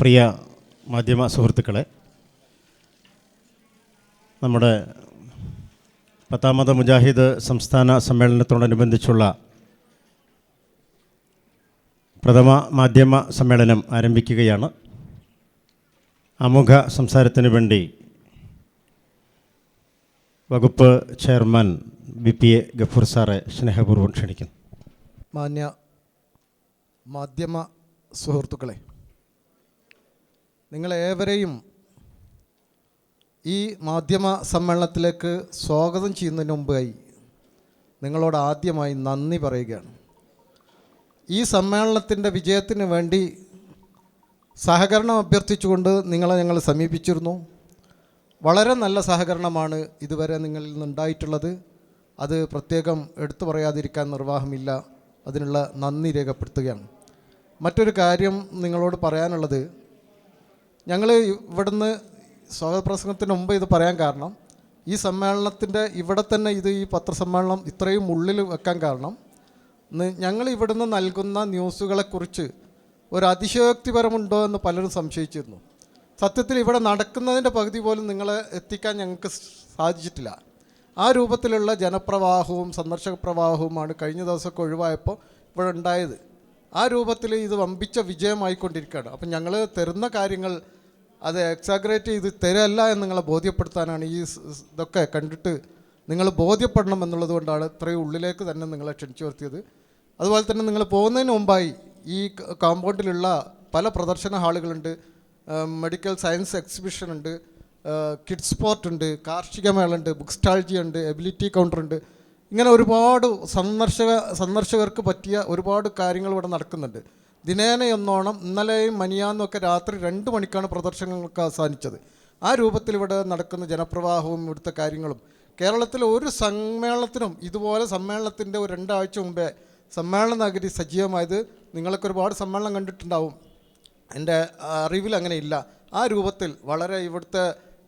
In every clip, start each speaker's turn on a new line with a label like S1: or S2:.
S1: പ്രിയ മാധ്യമ സുഹൃത്തുക്കളെ നമ്മുടെ പത്താമത് മുജാഹിദ് സംസ്ഥാന സമ്മേളനത്തോടനുബന്ധിച്ചുള്ള പ്രഥമ മാധ്യമ സമ്മേളനം ആരംഭിക്കുകയാണ്. അമുഖ സംസാരത്തിനു വേണ്ടി വകുപ്പ് chairman B P A Gafoor സാറെ സ്നേഹപൂർവം ക്ഷണിക്കുന്നു.
S2: മാന്യ മാധ്യമ സുഹൃത്തുക്കളെ നിങ്ങളേവരെയും ഈ മാധ്യമ സമ്മേളനത്തിലേക്ക് സ്വാഗതം ചെയ്യുന്നതിന് മുമ്പായി നിങ്ങളോട് ആദ്യമായി നന്ദി പറയുകയാണ്. ഈ സമ്മേളനത്തിന്റെ വിജയത്തിന് വേണ്ടി സഹകരണം അഭ്യർത്ഥിച്ചുകൊണ്ട് നിങ്ങളെ ഞങ്ങൾ സമീപിച്ചിരുന്നു. വളരെ നല്ല സഹകരണമാണ് ഇതുവരെ നിങ്ങളിൽ നിന്നുണ്ടായിട്ടുള്ളത് അത് പ്രത്യേകം എടുത്തു പറയാതിരിക്കാൻ നിർവാഹമില്ല. അതിനുള്ള നന്ദി രേഖപ്പെടുത്തുകയാണ്. മറ്റൊരു കാര്യം നിങ്ങളോട് പറയാനുള്ളത് ഞങ്ങൾ ഇവിടുന്ന് സ്വാഗതപ്രസംഗത്തിന് മുമ്പ് ഇത് പറയാൻ കാരണം ഈ സമ്മേളനത്തിന്റെ ഇവിടെ തന്നെ ഇത് ഈ പത്രസമ്മേളനം ഇത്രയും ഉള്ളിൽ വെക്കാൻ കാരണം ഞങ്ങൾ ഇവിടുന്ന് നൽകുന്ന ന്യൂസുകളെക്കുറിച്ച് ഒരു അതിശയോക്തിപരമുണ്ടോ എന്ന് പലരും സംശയിച്ചിരുന്നു. സത്യത്തിൽ ഇവിടെ നടക്കുന്നതിന്റെ പകുതി പോലും നിങ്ങളെ എത്തിക്കാൻ ഞങ്ങൾക്ക് സാധിച്ചിട്ടില്ല. ആ രൂപത്തിലുള്ള ജനപ്രവാഹവും സന്ദർശക പ്രവാഹവുമാണ് കഴിഞ്ഞ ദിവസമൊക്കെ ഒഴിവായപ്പോൾ ഇവിടെ ഉണ്ടായത്. ആ രൂപത്തിൽ ഇത് വമ്പിച്ച വിജയമായിക്കൊണ്ടിരിക്കുകയാണ്. അപ്പം ഞങ്ങൾ തരുന്ന കാര്യങ്ങൾ അത് എക്സാഗ്രേറ്റ് ചെയ്ത് തരല്ല എന്ന് നിങ്ങളെ ബോധ്യപ്പെടുത്താനാണ് ഈ ഇതൊക്കെ കണ്ടിട്ട് നിങ്ങൾ ബോധ്യപ്പെടണം എന്നുള്ളത് കൊണ്ടാണ് ഇത്രയും ഉള്ളിലേക്ക് തന്നെ നിങ്ങളെ ക്ഷണിച്ചു വരുത്തിയത്. അതുപോലെ തന്നെ നിങ്ങൾ പോകുന്നതിന് മുമ്പായി ഈ കോമ്പൗണ്ടിലുള്ള പല പ്രദർശന ഹാളുകളുണ്ട്. മെഡിക്കൽ സയൻസ് എക്സിബിഷൻ ഉണ്ട്. കിഡ്സ് സ്പോർട്ട് ഉണ്ട്. കാർഷിക മേള ഉണ്ട് ബുക്ക് സ്റ്റാൾജി ഉണ്ട്. എബിലിറ്റി കൗണ്ടർ ഉണ്ട്. ഇങ്ങനെ ഒരുപാട് സന്ദർശക സന്ദർശകർക്ക് പറ്റിയ ഒരുപാട് കാര്യങ്ങൾ ഇവിടെ നടക്കുന്നുണ്ട്. ദിനേന എന്നോണം ഇന്നലെയും മനിയാന്നും ഒക്കെ രാത്രി രണ്ട് മണിക്കാണ് പ്രദർശനങ്ങൾക്ക് അവസാനിച്ചത്. ആ രൂപത്തിൽ ഇവിടെ നടക്കുന്ന ജനപ്രവാഹവും ഇവിടുത്തെ കാര്യങ്ങളും കേരളത്തിൽ ഒരു സമ്മേളനത്തിനും ഇതുപോലെ സമ്മേളനത്തിന്റെ ഒരു രണ്ടാഴ്ച മുമ്പേ സമ്മേളന നഗരി സജീവമായത് നിങ്ങളൊക്കെ ഒരുപാട് സമ്മേളനം കണ്ടിട്ടുണ്ടാവും. എന്റെ അറിവിൽ അങ്ങനെ ഇല്ല ആ രൂപത്തിൽ വളരെ ഇവിടുത്തെ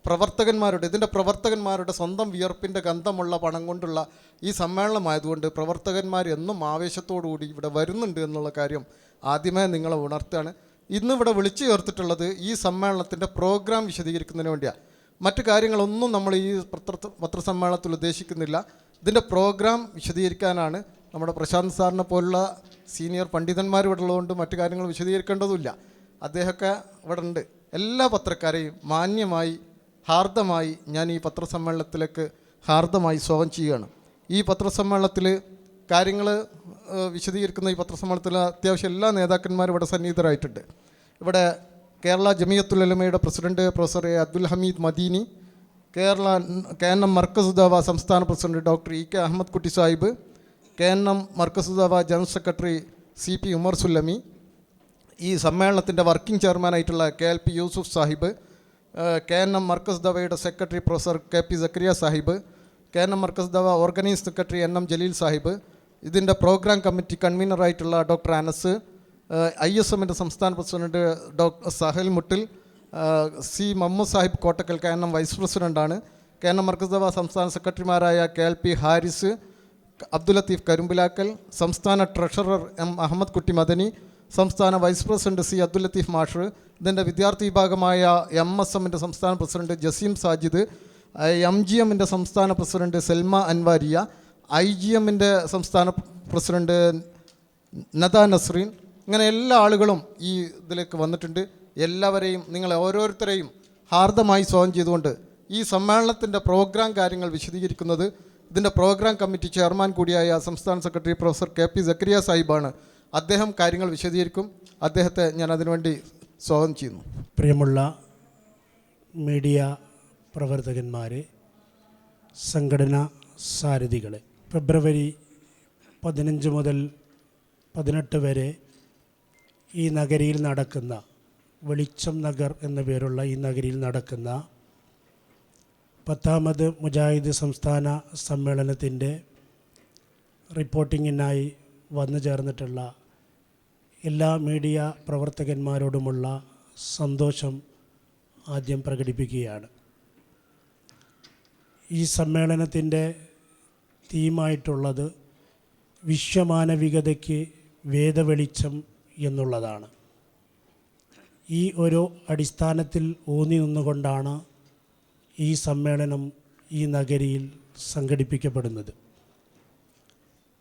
S2: പ്രവർത്തകന്മാരുടെ ഇതിന്റെ പ്രവർത്തകന്മാരുടെ സ്വന്തം വിയർപ്പിന്റെ ഗന്ധമുള്ള പണം കൊണ്ടുള്ള ഈ സമ്മേളനമായതുകൊണ്ട് പ്രവർത്തകന്മാർ എന്നും ആവേശത്തോടു കൂടി ഇവിടെ വരുന്നുണ്ട് എന്നുള്ള കാര്യം ആദ്യമേ നിങ്ങളെ ഉണർത്തുകയാണ്. ഇന്നിവിടെ വിളിച്ചു ചേർത്തിട്ടുള്ളത് ഈ സമ്മേളനത്തിന്റെ പ്രോഗ്രാം വിശദീകരിക്കുന്നതിന് വേണ്ടിയാണ്. മറ്റു കാര്യങ്ങളൊന്നും നമ്മൾ ഈ പത്ര പത്രസമ്മേളനത്തിൽ ഉദ്ദേശിക്കുന്നില്ല. ഇതിന്റെ പ്രോഗ്രാം വിശദീകരിക്കാനാണ് നമ്മുടെ പ്രശാന്ത് സാറിനെ പോലുള്ള സീനിയർ പണ്ഡിതന്മാർ ഇവിടെ ഉള്ളതുകൊണ്ട് മറ്റു കാര്യങ്ങൾ വിശദീകരിക്കേണ്ടതുമില്ല. അദ്ദേഹമൊക്കെ ഇവിടെ ഉണ്ട്. എല്ലാ പത്രക്കാരെയും മാന്യമായി ഹാർദമായി ഞാൻ ഈ പത്രസമ്മേളനത്തിലേക്ക് ഹാർദമായി സ്വാഗതം ചെയ്യുകയാണ്. ഈ പത്രസമ്മേളനത്തിൽ കാര്യങ്ങൾ വിശദീകരിക്കുന്ന ഈ പത്രസമ്മേളനത്തിൽ അത്യാവശ്യം എല്ലാ നേതാക്കന്മാരും ഇവിടെ സന്നിഹിതരായിട്ടുണ്ട്. ഇവിടെ Kerala Jamiyathul ഉലമയുടെ president professor A Abdul Hameed Madani Kerala K N M Markazudawa സംസ്ഥാന president doctor E K Ahammed Kutty Sahib K N M Markazudawa general secretary C P Umar Sullami ഈ സമ്മേളനത്തിന്റെ working ചെയർമാനായിട്ടുള്ള K L P Yusuf Sahib K N M Markaz ദവയുടെ secretary professor K P Zakariya Sahib K N M Markaz Dawa organise secretary N M Jaleel Sahib ഇതിന്റെ programme committee കൺവീനറായിട്ടുള്ള doctor Anas I S എമ്മിന്റെ സംസ്ഥാന president doctor Sahal Muttil C Mammu Sahib Kottakkal K N M vice പ്രസിഡന്റാണ് K N M Markaz Dawa സംസ്ഥാന സെക്രട്ടറിമാരായ K L P Haris Abdul Latheef Karumbilakkal സംസ്ഥാന treasurer M Ahmed Kutty Madani സംസ്ഥാന vice president C Abdul Latheef masher ഇതിന്റെ വിദ്യാർത്ഥി വിഭാഗമായ M S എമ്മിന്റെ സംസ്ഥാന president Jaseem Sajid M G എമ്മിന്റെ സംസ്ഥാന president Salma Anwariya I G എമ്മിന്റെ സംസ്ഥാന പ്രസിഡന്റ് നദ നസ്രീൻ ഇങ്ങനെ എല്ലാ ആളുകളും ഈ ഇതിലേക്ക് വന്നിട്ടുണ്ട്. എല്ലാവരെയും നിങ്ങളെ ഓരോരുത്തരെയും ഹാർദമായി സ്വാഗതം ചെയ്തുകൊണ്ട് ഈ സമ്മേളനത്തിന്റെ പ്രോഗ്രാം കാര്യങ്ങൾ വിശദീകരിക്കുന്നത് ഇതിന്റെ പ്രോഗ്രാം കമ്മിറ്റി ചെയർമാൻ കൂടിയായ സംസ്ഥാന secretary professor K P Zakariya സാഹിബാണ്. അദ്ദേഹം കാര്യങ്ങൾ വിശദീകരിക്കും. അദ്ദേഹത്തെ ഞാൻ അതിനുവേണ്ടി സ്വാഗതം ചെയ്യുന്നു.
S3: പ്രിയമുള്ള മീഡിയ പ്രവർത്തകന്മാരെ സംഘടനാ സാരഥികളെ ഫെബ്രുവരി പതിനഞ്ച് മുതൽ പതിനെട്ട് വരെ ഈ നഗരിയിൽ നടക്കുന്ന വെളിച്ചം നഗർ എന്ന പേരുള്ള ഈ നഗരിയിൽ നടക്കുന്ന പത്താമത് മുജാഹിദ് സംസ്ഥാന സമ്മേളനത്തിന്റെ റിപ്പോർട്ടിങ്ങിനായി വന്നു ചേർന്നിട്ടുള്ള എല്ലാ മീഡിയ പ്രവർത്തകന്മാരോടുമുള്ള സന്തോഷം ആദ്യം പ്രകടിപ്പിക്കുകയാണ്. ഈ സമ്മേളനത്തിന്റെ തീമായിട്ടുള്ളത് വിശ്വമാനവികതയ്ക്ക് വേദവെളിച്ചം എന്നുള്ളതാണ്. ഈ ഒരു അടിസ്ഥാനത്തിൽ ഊന്നി നിന്നുകൊണ്ടാണ് ഈ സമ്മേളനം ഈ നഗരിയിൽ സംഘടിപ്പിക്കപ്പെടുന്നത്.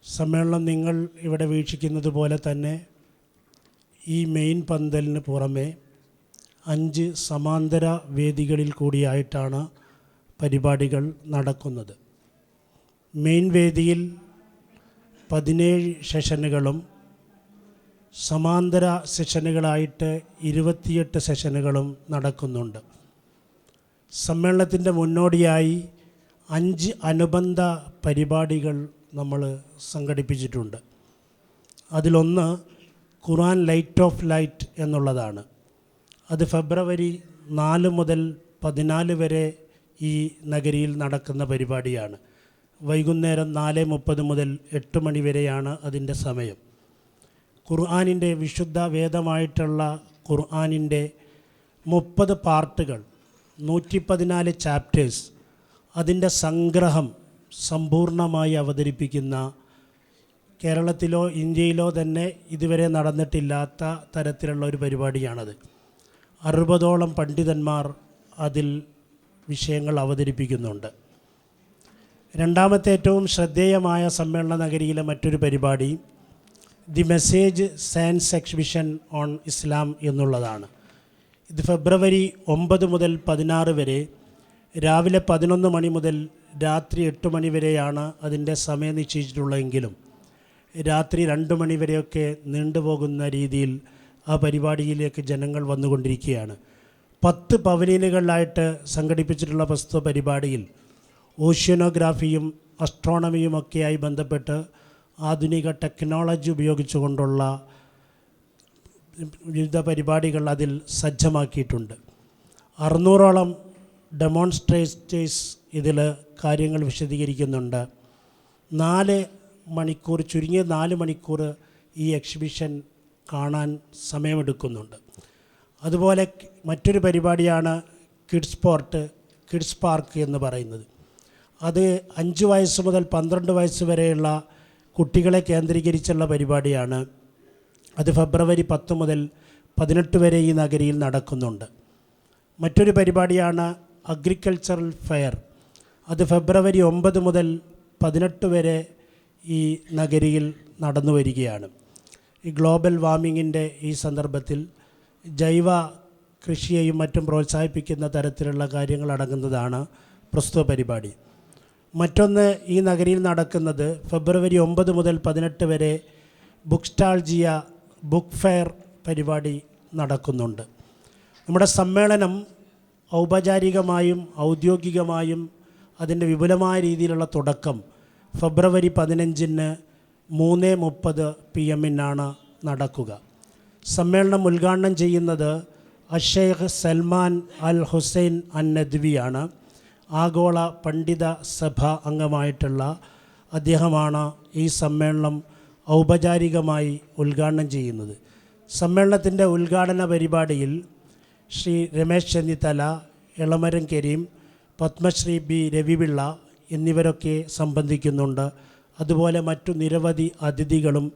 S3: സമ്മേളനം നിങ്ങൾ ഇവിടെ വീക്ഷിക്കുന്നത് പോലെ തന്നെ ഈ മെയിൻ പന്തലിന് പുറമെ അഞ്ച് സമാന്തര വേദികളിൽ കൂടിയായിട്ടാണ് പരിപാടികൾ നടക്കുന്നത്. മെയിൻ വേദിയിൽ പതിനേഴ് സെഷനുകളും സമാന്തര സെഷനുകളായിട്ട് ഇരുപത്തിയെട്ട് സെഷനുകളും നടക്കുന്നുണ്ട്. സമ്മേളനത്തിന്റെ മുന്നോടിയായി അഞ്ച് അനുബന്ധ പരിപാടികൾ നമ്മൾ സംഘടിപ്പിച്ചിട്ടുണ്ട്. അതിലൊന്ന് ഖുറാൻ ലൈറ്റ് ഓഫ് ലൈറ്റ് എന്നുള്ളതാണ്. അത് ഫെബ്രുവരി നാല് മുതൽ പതിനാല് വരെ ഈ നഗരിയിൽ നടക്കുന്ന പരിപാടിയാണ്. വൈകുന്നേരം നാല് മുപ്പത് മുതൽ എട്ട് മണി വരെയാണ് അതിന്റെ സമയം. ഖുർആാനിന്റെ വിശുദ്ധ വേദമായിട്ടുള്ള ഖുർആാനിന്റെ മുപ്പത് പാർട്ടുകൾ നൂറ്റി പതിനാല് ചാപ്റ്റേഴ്സ് അതിന്റെ സംഗ്രഹം സമ്പൂർണമായി അവതരിപ്പിക്കുന്ന കേരളത്തിലോ ഇന്ത്യയിലോ തന്നെ ഇതുവരെ നടന്നിട്ടില്ലാത്ത തരത്തിലുള്ള ഒരു പരിപാടിയാണത്. അറുപതോളം പണ്ഡിതന്മാർ അതിൽ വിഷയങ്ങൾ അവതരിപ്പിക്കുന്നുണ്ട്. രണ്ടാമത്തെ ഏറ്റവും ശ്രദ്ധേയമായ സമ്മേളന നഗരിയിലെ മറ്റൊരു പരിപാടി the message science exhibition on Islam എന്നുള്ളതാണ്. ഇത് ഫെബ്രുവരി ഒമ്പത് മുതൽ പതിനാറ് വരെ രാവിലെ പതിനൊന്ന് മണി മുതൽ രാത്രി എട്ട് മണി വരെയാണ് അതിന്റെ സമയം നിശ്ചയിച്ചിട്ടുള്ളതെങ്കിലും രാത്രി രണ്ട് മണി വരെയൊക്കെ നീണ്ടുപോകുന്ന രീതിയിൽ ആ പരിപാടിയിലേക്ക് ജനങ്ങൾ വന്നുകൊണ്ടിരിക്കുകയാണ്. പത്ത് പവലിയനുകളിലായിട്ട് സംഘടിപ്പിച്ചിട്ടുള്ള പ്രസ്തുത പരിപാടിയിൽ ഓഷ്യനോഗ്രാഫിയും അസ്ട്രോണമിയുമൊക്കെയായി ബന്ധപ്പെട്ട് ആധുനിക ടെക്നോളജി ഉപയോഗിച്ചുകൊണ്ടുള്ള വിവിധ പരിപാടികൾ അതിൽ സജ്ജമാക്കിയിട്ടുണ്ട്. അറുന്നൂറോളം ഡെമോൺസ്ട്രേറ്റേഴ്സ് ഇതിൽ കാര്യങ്ങൾ വിശദീകരിക്കുന്നുണ്ട്. നാല് മണിക്കൂർ ചുരുങ്ങിയ നാല് മണിക്കൂർ ഈ എക്സിബിഷൻ കാണാൻ സമയമെടുക്കുന്നുണ്ട്. അതുപോലെ മറ്റൊരു പരിപാടിയാണ് കിഡ്സ് പോർട്ട് കിഡ്സ് പാർക്ക് എന്ന് പറയുന്നത്. അത് അഞ്ച് വയസ്സ് മുതൽ പന്ത്രണ്ട് വയസ്സ് വരെയുള്ള കുട്ടികളെ കേന്ദ്രീകരിച്ചുള്ള പരിപാടിയാണ്. അത് ഫെബ്രുവരി പത്ത് മുതൽ പതിനെട്ട് വരെ ഈ നഗരിയിൽ നടക്കുന്നുണ്ട്. മറ്റൊരു പരിപാടിയാണ് അഗ്രികൾച്ചറൽ ഫെയർ. അത് ഫെബ്രുവരി ഒമ്പത് മുതൽ പതിനെട്ട് വരെ ഈ നഗരിയിൽ നടന്നു വരികയാണ്. ഈ ഗ്ലോബൽ വാർമിങ്ങിന്റെ ഈ സന്ദർഭത്തിൽ ജൈവ കൃഷിയെയും മറ്റും പ്രോത്സാഹിപ്പിക്കുന്ന തരത്തിലുള്ള കാര്യങ്ങൾ അടങ്ങുന്നതാണ് പ്രസ്തുത പരിപാടി. മറ്റൊന്ന് ഈ നഗരിയിൽ നടക്കുന്നത് ഫെബ്രുവരി ഒമ്പത് മുതൽ പതിനെട്ട് വരെ ബുക്ക് സ്റ്റാൾജിയ ബുക്ക് ഫെയർ പരിപാടി നടക്കുന്നുണ്ട്. നമ്മുടെ സമ്മേളനം ഔപചാരികമായും ഔദ്യോഗികമായും അതിന്റെ വിപുലമായ രീതിയിലുള്ള തുടക്കം ഫെബ്രുവരി പതിനഞ്ചിന് മൂന്ന് മുപ്പത് പി എമ്മിനാണ് നടക്കുക. സമ്മേളനം ഉദ്ഘാടനം ചെയ്യുന്നത് അഷേഖ് സൽമാൻ അൽ ഹുസൈൻ അൻ നദ്വിയാണ് ആഗോള പണ്ഡിത സഭ അംഗമായിട്ടുള്ള അദ്ദേഹമാണ് ഈ സമ്മേളനം ഔപചാരികമായി ഉദ്ഘാടനം ചെയ്യുന്നത്. സമ്മേളനത്തിന്റെ ഉദ്ഘാടന പരിപാടിയിൽ ശ്രീ രമേശ് ചെന്നിത്തല ഇളമരം കരീം പത്മശ്രീ ബി രവിപിള്ള എന്നിവരൊക്കെ സംബന്ധിക്കുന്നുണ്ട്. അതുപോലെ മറ്റു നിരവധി അതിഥികളും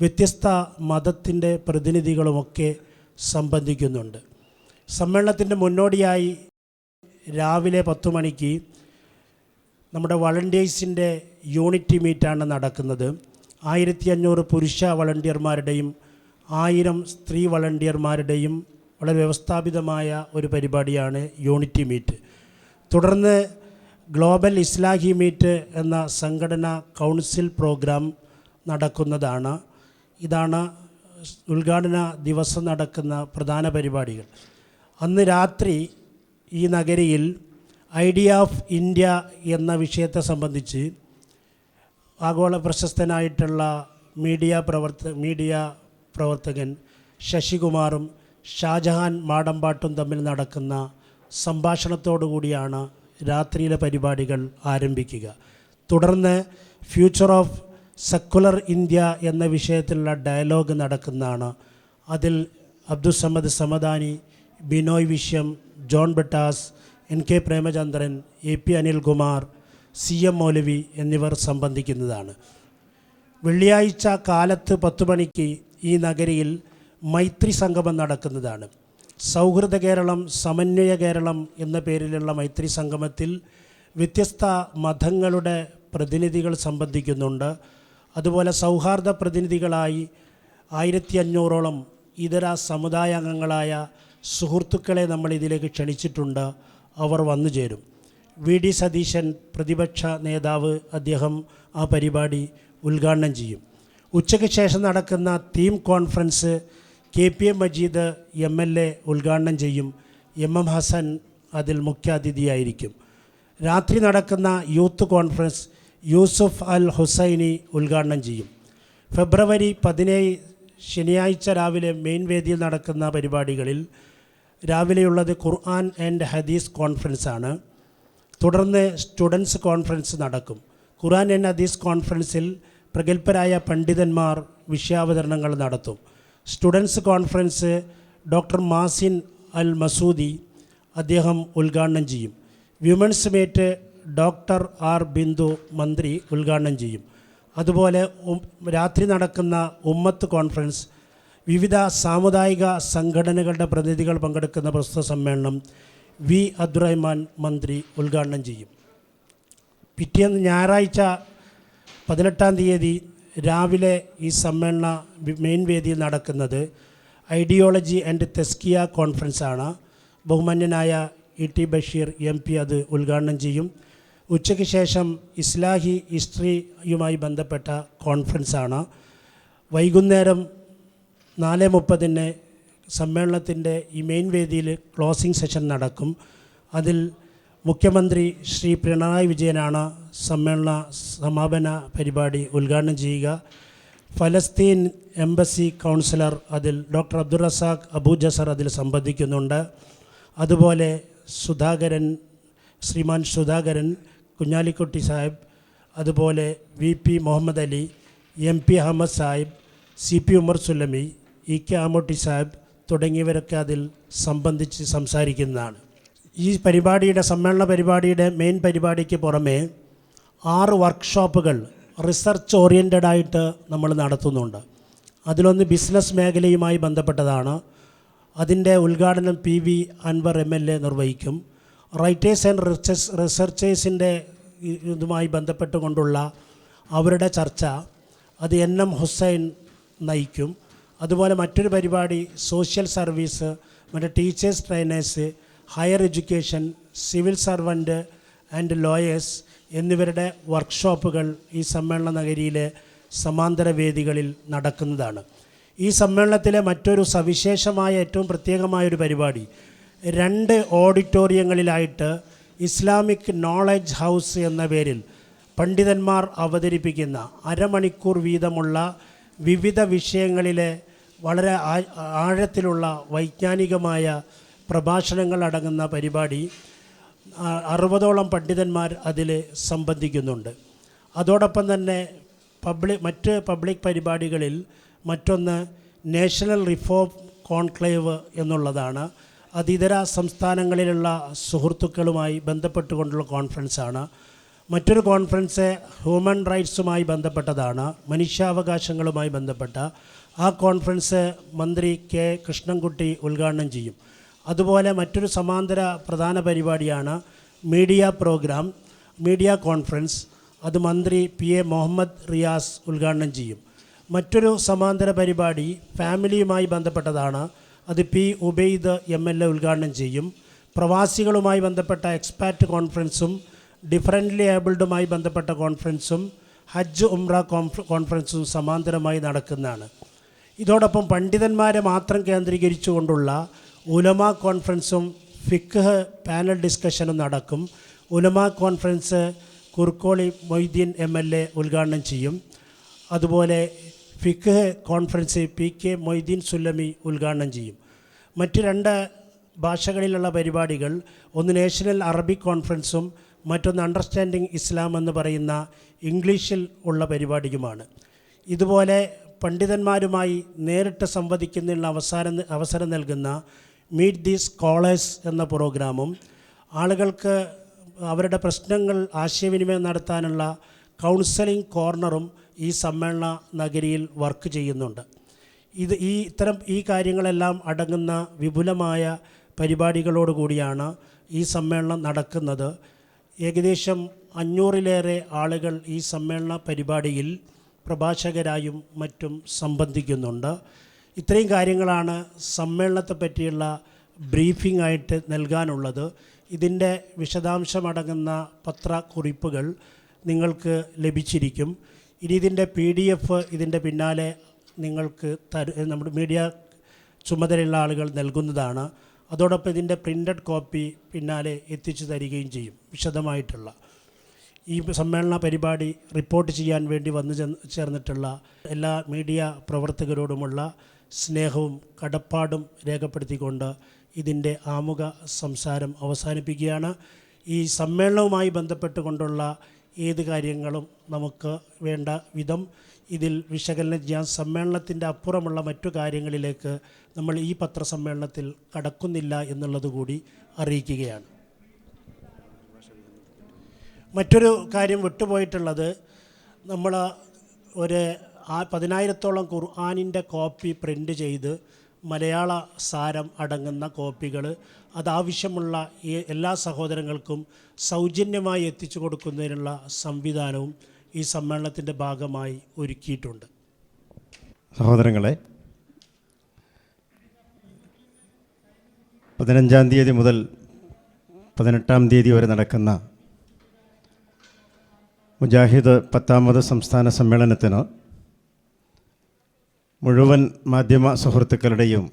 S3: വ്യത്യസ്ത മതത്തിന്റെ പ്രതിനിധികളുമൊക്കെ സംബന്ധിക്കുന്നുണ്ട്. സമ്മേളനത്തിന്റെ മുന്നോടിയായി രാവിലെ പത്തു മണിക്ക് നമ്മുടെ വളണ്ടിയേഴ്സിന്റെ യൂണിറ്റി മീറ്റാണ് നടക്കുന്നത്. ആയിരത്തി അഞ്ഞൂറ് പുരുഷ വളണ്ടിയർമാരുടെയും ആയിരം സ്ത്രീ വളണ്ടിയർമാരുടെയും വളരെ വ്യവസ്ഥാപിതമായ ഒരു പരിപാടിയാണ് യൂണിറ്റി മീറ്റ്. തുടർന്ന് ഗ്ലോബൽ ഇസ്ലാഹി മീറ്റ് എന്ന സംഘടന കൗൺസിൽ പ്രോഗ്രാം നടക്കുന്നതാണ്. ഇതാണ് ഉദ്ഘാടന ദിവസം നടക്കുന്ന പ്രധാന പരിപാടികൾ. അന്ന് രാത്രി ഈ നഗരിയിൽ ഐഡിയ ഓഫ് ഇന്ത്യ എന്ന വിഷയത്തെ സംബന്ധിച്ച് ആഗോള പ്രശസ്തനായിട്ടുള്ള മീഡിയ പ്രവർത്ത മീഡിയ പ്രവർത്തകൻ ശശികുമാറും ഷാജഹാൻ മാടമ്പാട്ടും തമ്മിൽ നടക്കുന്ന സംഭാഷണത്തോടു കൂടിയാണ് രാത്രിയിലെ പരിപാടികൾ ആരംഭിക്കുക. തുടർന്ന് ഫ്യൂച്ചർ ഓഫ് സെക്കുലർ ഇന്ത്യ എന്ന വിഷയത്തിലുള്ള ഡയലോഗ് നടക്കുന്നതാണ്. അതിൽ Abdussamad Samadani Binoy Viswam John Brittas N K Premachandran A P Anilkumar C M Maulavi എന്നിവർ സംബന്ധിക്കുന്നതാണ്. വെള്ളിയാഴ്ച കാലത്ത് പത്ത് മണിക്ക് ഈ നഗരിയിൽ മൈത്രി സംഗമം നടക്കുന്നതാണ്. സൗഹൃദ കേരളം സമന്വയ കേരളം എന്ന പേരിലുള്ള മൈത്രി സംഗമത്തിൽ വ്യത്യസ്ത മതങ്ങളുടെ പ്രതിനിധികൾ സംബന്ധിക്കുന്നുണ്ട്. അതുപോലെ സൗഹാർദ്ദ പ്രതിനിധികളായി ആയിരത്തി അഞ്ഞൂറോളം ഇതര സമുദായ അംഗങ്ങളായ സുഹൃത്തുക്കളെ നമ്മൾ ഇതിലേക്ക് ക്ഷണിച്ചിട്ടുണ്ട്. അവർ വന്നു ചേരും. വി. ഡി. സതീശൻ പ്രതിപക്ഷ നേതാവ് അദ്ദേഹം ആ പരിപാടി ഉദ്ഘാടനം ചെയ്യും. ഉച്ചയ്ക്ക് ശേഷം നടക്കുന്ന theme conference K. P. M. Majeed M. L. A ഉദ്ഘാടനം ചെയ്യും. എം. എം. ഹസൻ അതിൽ മുഖ്യാതിഥിയായിരിക്കും. രാത്രി നടക്കുന്ന യൂത്ത് കോൺഫറൻസ് യൂസുഫ് അൽ ഹുസൈനി ഉദ്ഘാടനം ചെയ്യും. ഫെബ്രുവരി പതിനേഴ് ശനിയാഴ്ച രാവിലെ മെയിൻ വേദിയിൽ നടക്കുന്ന പരിപാടികളിൽ രാവിലെയുള്ളത് ഖുർആൻ ആൻഡ് ഹദീസ് കോൺഫറൻസ് ആണ്. തുടർന്ന് സ്റ്റുഡൻസ് കോൺഫറൻസ് നടക്കും. ഖുർആൻ ആൻഡ് ഹദീസ് കോൺഫറൻസിൽ പ്രഗത്ഭരായ പണ്ഡിതന്മാർ വിഷയാവതരണങ്ങൾ നടത്തും. Students conference doctor Mazin Al Masoodi അദ്ദേഹം ഉദ്ഘാടനം ചെയ്യും. Women's meet doctor R Bindu മന്ത്രി ഉദ്ഘാടനം ചെയ്യും. അതുപോലെ രാത്രി നടക്കുന്ന ഉമ്മത്ത് കോൺഫറൻസ് വിവിധ സാമുദായിക സംഘടനകളുടെ പ്രതിനിധികൾ പങ്കെടുക്കുന്ന പ്രസ്തുത സമ്മേളനം വി അബ്ദുറഹ്മാൻ മന്ത്രി ഉദ്ഘാടനം ചെയ്യും. പിറ്റേന്ന് ഞായറാഴ്ച പതിനെട്ടാം തീയതി രാവിലെ ഈ സമ്മേളന മെയിൻ വേദിയിൽ നടക്കുന്നത് ഐഡിയോളജി ആൻഡ് തെസ്കിയ കോൺഫറൻസാണ്. ബഹുമാന്യനായ E T Basheer M P അത് ഉദ്ഘാടനം ചെയ്യും. ഉച്ചയ്ക്ക് ശേഷം ഇസ്ലാഹി ഹിസ്റ്ററിയുമായി ബന്ധപ്പെട്ട കോൺഫറൻസാണ്. വൈകുന്നേരം നാല് മുപ്പതിന് സമ്മേളനത്തിന്റെ ഈ മെയിൻ വേദിയിൽ ക്ലോസിംഗ് സെഷൻ നടക്കും. അതിൽ മുഖ്യമന്ത്രി ശ്രീ പിണറായി വിജയനാണ് സമ്മേളന സമാപന പരിപാടി ഉദ്ഘാടനം ചെയ്യുക. ഫലസ്തീൻ എംബസി കൗൺസിലർ അതിൽ doctor Abdul Razak Abu Jazar അതിൽ സംബന്ധിക്കുന്നുണ്ട്. അതുപോലെ സുധാകരൻ ശ്രീമാൻ സുധാകരൻ കുഞ്ഞാലിക്കുട്ടി സാഹിബ് അതുപോലെ V P Muhammad Ali M P Ahammed Sahib C P Umar Sullami E K Amotty Sahib തുടങ്ങിയവരൊക്കെ അതിൽ സംബന്ധിച്ച് സംസാരിക്കുന്നതാണ്. ഈ പരിപാടിയുടെ സമ്മേളന പരിപാടിയുടെ മെയിൻ പരിപാടിക്ക് പുറമേ ആറ് വർക്ക്ഷോപ്പുകൾ റിസർച്ച് ഓറിയന്റഡ് ആയിട്ട് നമ്മൾ നടത്തുന്നുണ്ട്. അതിലൊന്ന് ബിസിനസ് മേഖലയുമായി ബന്ധപ്പെട്ടതാണ്. അതിന്റെ ഉദ്ഘാടനം P V Anvar M L A നിർവഹിക്കും. റൈറ്റേഴ്സ് ആൻഡ് റിസർച്ച് റിസർച്ചേഴ്സിന്റെ ഇതുമായി ബന്ധപ്പെട്ടുകൊണ്ടുള്ള അവരുടെ ചർച്ച. അത് എൻ എം ഹുസൈൻ നയിക്കും. അതുപോലെ മറ്റൊരു പരിപാടി സോഷ്യൽ സർവീസ് മറ്റേ teachers trainers higher education civil servant and lawyers എന്നിവരുടെ വർക്ക്ഷോപ്പുകൾ ഈ സമ്മേളന നഗരിയിലെ സമാന്തര വേദികളിൽ നടക്കുന്നതാണ്. ഈ സമ്മേളനത്തിലെ മറ്റൊരു സവിശേഷമായ ഏറ്റവും പ്രത്യേകമായൊരു പരിപാടി രണ്ട് ഓഡിറ്റോറിയങ്ങളിലായിട്ട് ഇസ്ലാമിക് നോളജ് ഹൗസ് എന്ന പേരിൽ പണ്ഡിതന്മാർ അവതരിപ്പിക്കുന്ന അരമണിക്കൂർ വീതമുള്ള വിവിധ വിഷയങ്ങളിലെ വളരെ ആഴത്തിലുള്ള വൈജ്ഞാനികമായ പ്രഭാഷണങ്ങൾ അടങ്ങുന്ന പരിപാടി അറുപതോളം പണ്ഡിതന്മാർ അതിൽ സംബന്ധിക്കുന്നുണ്ട്. അതോടൊപ്പം തന്നെ പബ്ലിക് മറ്റ് പബ്ലിക് പരിപാടികളിൽ മറ്റൊന്ന് നാഷണൽ റിഫോം കോൺക്ലേവ് എന്നുള്ളതാണ്. അത് ഇതര സംസ്ഥാനങ്ങളിലുള്ള സുഹൃത്തുക്കളുമായി ബന്ധപ്പെട്ടുകൊണ്ടുള്ള കോൺഫറൻസാണ്. മറ്റൊരു കോൺഫറൻസ് ഹ്യൂമൻ റൈറ്റ്സുമായി ബന്ധപ്പെട്ടതാണ് മനുഷ്യാവകാശങ്ങളുമായി ബന്ധപ്പെട്ട. ആ കോൺഫറൻസ് മന്ത്രി കെ കൃഷ്ണൻകുട്ടി ഉദ്ഘാടനം ചെയ്യും. അതുപോലെ മറ്റൊരു സമാന്തര പ്രധാന പരിപാടിയാണ് മീഡിയ പ്രോഗ്രാം മീഡിയ കോൺഫറൻസ്. അത് മന്ത്രി പി എ മുഹമ്മദ് റിയാസ് ഉദ്ഘാടനം ചെയ്യും. മറ്റൊരു സമാന്തര പരിപാടി ഫാമിലിയുമായി ബന്ധപ്പെട്ടതാണ്. അത് P Ubaid M L A ഉദ്ഘാടനം ചെയ്യും. പ്രവാസികളുമായി ബന്ധപ്പെട്ട എക്സ്പാറ്റ് കോൺഫറൻസും ഡിഫറന്റ്ലി ഏബിൾഡുമായി ബന്ധപ്പെട്ട കോൺഫറൻസും ഹജ്ജ് ഉംറ കോൺഫ കോൺഫറൻസും സമാന്തരമായി നടക്കുന്നതാണ്. ഇതോടൊപ്പം പണ്ഡിതന്മാരെ മാത്രം കേന്ദ്രീകരിച്ചുകൊണ്ടുള്ള ഉലമ കോൺഫറൻസും ഫിഖ് പാനൽ ഡിസ്കഷനും നടക്കും. ഉലമ conference Kurukkoli Moideen M L A ഉദ്ഘാടനം ചെയ്യും. അതുപോലെ ഫിഖ് conference P K Moideen Sullami ഉദ്ഘാടനം ചെയ്യും. മറ്റ് രണ്ട് ഭാഷകളിലുള്ള പരിപാടികൾ ഒന്ന് നാഷണൽ അറബിക് കോൺഫറൻസും മറ്റൊന്ന് അണ്ടർസ്റ്റാൻഡിങ് ഇസ്ലാം എന്ന് പറയുന്ന ഇംഗ്ലീഷിൽ ഉള്ള പരിപാടിയുമാണ്. ഇതുപോലെ പണ്ഡിതന്മാരുമായി നേരിട്ട് സംവദിക്കുന്നതിനുള്ള അവസരം അവസരം നൽകുന്ന മീറ്റ് ദി സ്കോളേഴ്സ് എന്ന പ്രോഗ്രാമും ആളുകൾക്ക് അവരുടെ പ്രശ്നങ്ങൾ ആശയവിനിമയം നടത്താനുള്ള കൗൺസലിംഗ് കോർണറും ഈ സമ്മേളന നഗരിയിൽ വർക്ക് ചെയ്യുന്നുണ്ട്. ഇത് ഈ ഇത്തരം ഈ കാര്യങ്ങളെല്ലാം അടങ്ങുന്ന വിപുലമായ പരിപാടികളോടുകൂടിയാണ് ഈ സമ്മേളനം നടക്കുന്നത്. ഏകദേശം അഞ്ഞൂറിലേറെ ആളുകൾ ഈ സമ്മേളന പരിപാടിയിൽ പ്രഭാഷകരായും മറ്റും സംബന്ധിക്കുന്നുണ്ട്. ഇത്രയും കാര്യങ്ങളാണ് സമ്മേളനത്തെ പറ്റിയുള്ള ബ്രീഫിംഗ് ആയിട്ട് നൽകാനുള്ളത്. ഇതിന്റെ വിശദാംശമടങ്ങുന്ന പത്രക്കുറിപ്പുകൾ നിങ്ങൾക്ക് ലഭിച്ചിരിക്കും. ഇനി ഇതിന്റെ പി ഡി എഫ് ഇതിന്റെ പിന്നാലെ നിങ്ങൾക്ക് തരു നമ്മുടെ മീഡിയ ചുമതലയുള്ള ആളുകൾ നൽകുന്നതാണ്. അതോടൊപ്പം ഇതിന്റെ പ്രിന്റഡ് കോപ്പി പിന്നാലെ എത്തിച്ചു തരികയും ചെയ്യും. വിശദമായിട്ടുള്ള ഈ സമ്മേളന പരിപാടി റിപ്പോർട്ട് ചെയ്യാൻ വേണ്ടി വന്നു ചേർന്നിട്ടുള്ള എല്ലാ മീഡിയ പ്രവർത്തകരോടുമുള്ള സ്നേഹവും കടപ്പാടും രേഖപ്പെടുത്തിക്കൊണ്ട് ഇതിന്റെ ആമുഖ സംസാരം അവസാനിപ്പിക്കുകയാണ്. ഈ സമ്മേളനവുമായി ബന്ധപ്പെട്ടുകൊണ്ടുള്ള ഏത് കാര്യങ്ങളും നമുക്ക് വേണ്ട വിധം ഇതിൽ വിശകലനം ചെയ്യാൻ സമ്മേളനത്തിന്റെ അപ്പുറമുള്ള മറ്റു കാര്യങ്ങളിലേക്ക് നമ്മൾ ഈ പത്രസമ്മേളനത്തിൽ കടക്കുന്നില്ല എന്നുള്ളത് കൂടി അറിയിക്കുകയാണ്. മറ്റൊരു കാര്യം വിട്ടുപോയിട്ടുള്ളത് നമ്മൾ ഒരു ആ പതിനായിരത്തോളം ഖുർആാനിന്റെ കോപ്പി പ്രിന്റ് ചെയ്ത് മലയാള സാരം അടങ്ങുന്ന കോപ്പികൾ അതാവശ്യമുള്ള എല്ലാ സഹോദരങ്ങൾക്കും സൗജന്യമായി എത്തിച്ചു കൊടുക്കുന്നതിനുള്ള സംവിധാനവും ഈ സമ്മേളനത്തിന്റെ ഭാഗമായി ഒരുക്കിയിട്ടുണ്ട്.
S1: സഹോദരങ്ങളെ പതിനഞ്ചാം തീയതി മുതൽ പതിനെട്ടാം തീയതി വരെ നടക്കുന്ന മുജാഹിദ് പത്താമത് സംസ്ഥാന സമ്മേളനത്തിന് മുഴുവൻ മാധ്യമ സുഹൃത്തുക്കളുടെയും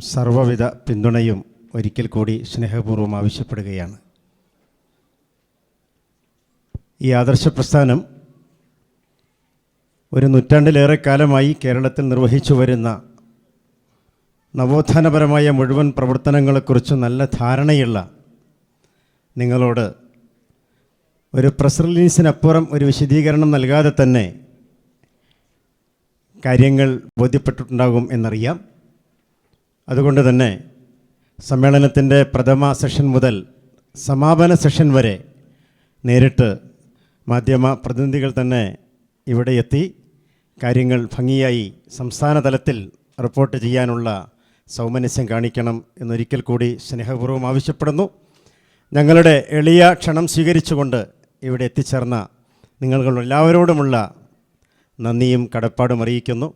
S1: സർവവിധ പിന്തുണയും ഒരിക്കൽ കൂടി സ്നേഹപൂർവം ആവശ്യപ്പെടുകയാണ്. ഈ ആദർശ പ്രസ്ഥാനം ഒരു നൂറ്റാണ്ടിലേറെ കാലമായി കേരളത്തിൽ നിർവഹിച്ചു വരുന്ന നവോത്ഥാനപരമായ മുഴുവൻ പ്രവർത്തനങ്ങളെക്കുറിച്ച് നല്ല ധാരണയുള്ള നിങ്ങളോട് ഒരു പ്രസ് റിലീസിനപ്പുറം ഒരു വിശദീകരണം നൽകാതെ തന്നെ കാര്യങ്ങൾ ബോധ്യപ്പെട്ടിട്ടുണ്ടാകും എന്നറിയാം. അതുകൊണ്ട് തന്നെ സമ്മേളനത്തിന്റെ പ്രഥമ സെഷൻ മുതൽ സമാപന സെഷൻ വരെ നേരിട്ട് മാധ്യമ പ്രതിനിധികൾ തന്നെ ഇവിടെ എത്തി കാര്യങ്ങൾ ഭംഗിയായി സംസ്ഥാന തലത്തിൽ റിപ്പോർട്ട് ചെയ്യാനുള്ള സൗമനസ്യം കാണിക്കണം എന്നൊരിക്കൽ കൂടി സ്നേഹപൂർവം ആവശ്യപ്പെടുന്നു. ഞങ്ങളുടെ എളിയ ക്ഷണം സ്വീകരിച്ചുകൊണ്ട് ഇവിടെ എത്തിച്ചേർന്ന നിങ്ങളെല്ലാവരോടുമുള്ള നന്ദിയും കടപ്പാടും അറിയിക്കുന്നു.